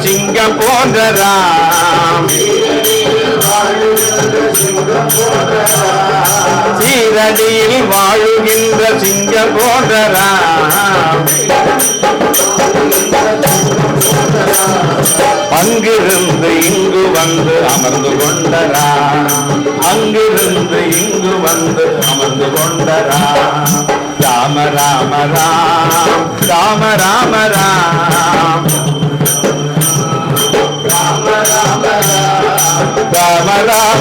சிங்கம் போன்ற சீரடியில் வாழுகின்ற சிங்கம் போன்ற அங்கிருந்து இங்கு வந்து அமர்ந்து கொண்டரா அங்கிருந்து இங்கு வந்து அமர்ந்து கொண்டரா ராம ராம ராம் ராம. ராம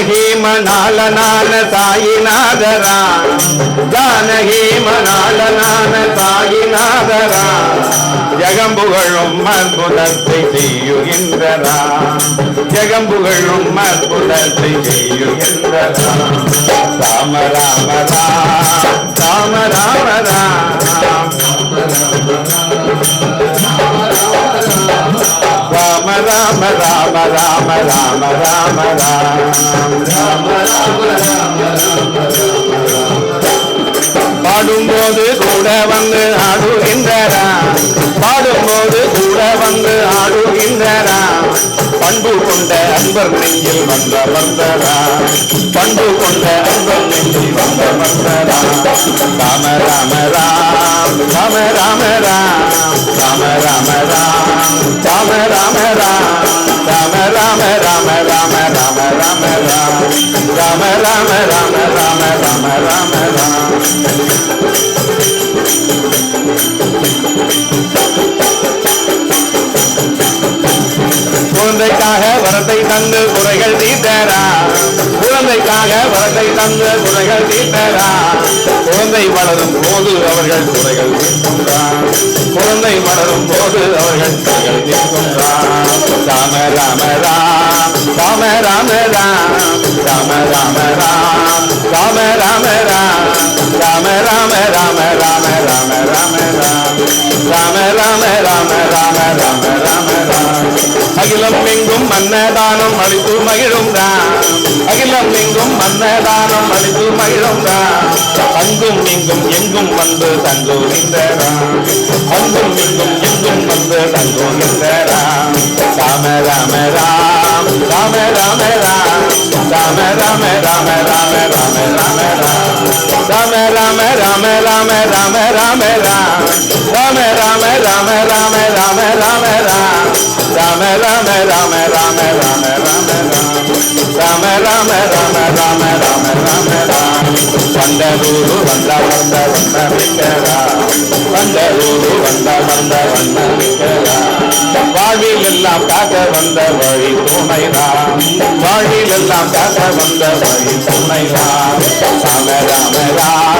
ஜானகீம நால நால சாயிநாதரா. ஜானகீம நால நான சாயிநாதரா. ஜெகம்புகழும் அற்புதத்தை செய்யுகின்றரா. ஜெகம்புகழும் அற்புதத்தை செய்யுகின்றரா. ராம ராமரா ராம ராமரா ராம ராம ராம ராம ராம ராம பாடும்போது கூட வந்து ஆடுகின்றரா பாடும்போது கூட வந்து ஆடுகின்றரா பண்பு கொண்ட அன்பர் நெஞ்சில் வந்த வந்தரா பண்பு கொண்ட அன்பர் நெஞ்சில் வந்த வந்தரா ராம ராம ராம் ராம ராம ராம். ராம ராம ராம் ராம ராம ராம ராம ராம ராம ராம ராம ராம ராம் ராம ராம ராம ராம ராம ராம குழந்தைக்காக வரத்தை தந்து குறைகள் தீர்த்தரா குழந்தைக்காக வரத்தை தந்து குறைகள் தீர்த்தரா குழந்தை வளரும் போது அவர்கள் குறைகள் தீர்க்கின்றார் குழந்தை மலரும் போது அவர்கள் தங்கள் நிற்கும் ராம ராம ராம் ராம ராம ராம் ராம ராம ராம் ராம ராம ராம் ராம ராம ராம ராம ராம ராம ராம் ராம ராம ராம ராம ராம ராம ராம் அகிலம் எங்கும் மன்னதானம் அளித்து மகிழும் ராம் அகிலம் எங்கும் மன்னதானம் அழிந்து மகிழும் ராம் அங்கும் இங்கும் எங்கும் வந்து தங்கோ ராம் அங்கும் இங்கும் எங்கும் வந்து தங்கோ ராம் ராம ராம ராம் ராம ராம ராம் ராம ராம ராம ராம ராம ராம ராம் ராம ராம ராம ராம ராம ராம ராம் ராம ராம ராம ராம ராம ராம ராம ராம ராம ராம ராம ராம ராம ராம் ராம ராம ராம ராம ராம. ராம ராம் வந்ததூரு வந்த வந்த வந்த விக்கரா வந்ததூரு வந்த வந்த வந்த விக்கரா வா வாழ்வில் எல்லாம் காக்க வந்த வழி துணைதான் வாழ்வில் எல்லாம் காக்க வந்த வழி துணைதான் ராம ராம ராம்.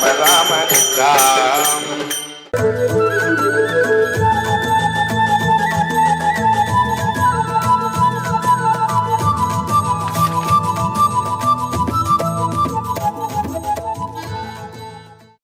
ராம ராம ராம.